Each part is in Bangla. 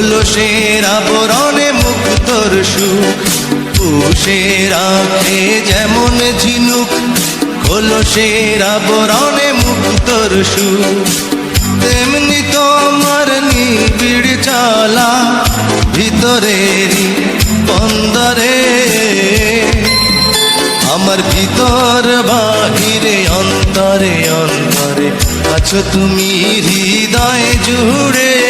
কলসের আবরণে মুক্তর সুখ। পুষে রাখে যেমন ঝিনুক কলসের আবরণে মুক্তর সুখ। তেমনি তোমার নিবিড় চালা ভিতরেরই বন্দরে। আমার ভিতর বাহিরে, অন্তরে অন্তরে আছো তুমি হৃদয় জুড়ে।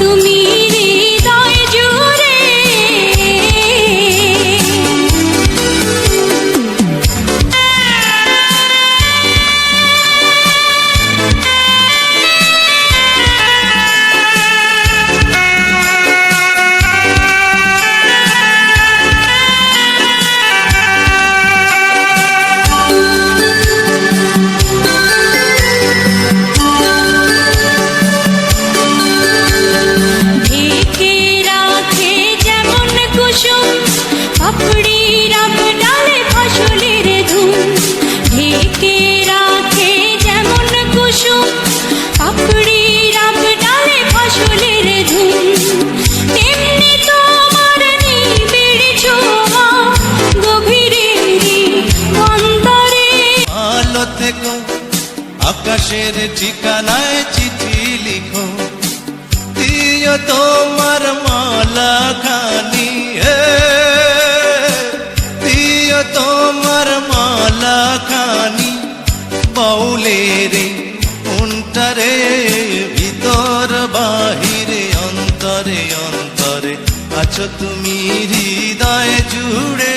তুমি আকাশের ঠিকানায় চিঠি লিখো। দিও তোমার মালা খানি দিও তোমার মালা খানি বাউলেরে অন্তরে ভিতর বাহিরে, অন্তরে অন্তরে। আছো তুমি হৃদয় জুড়ে।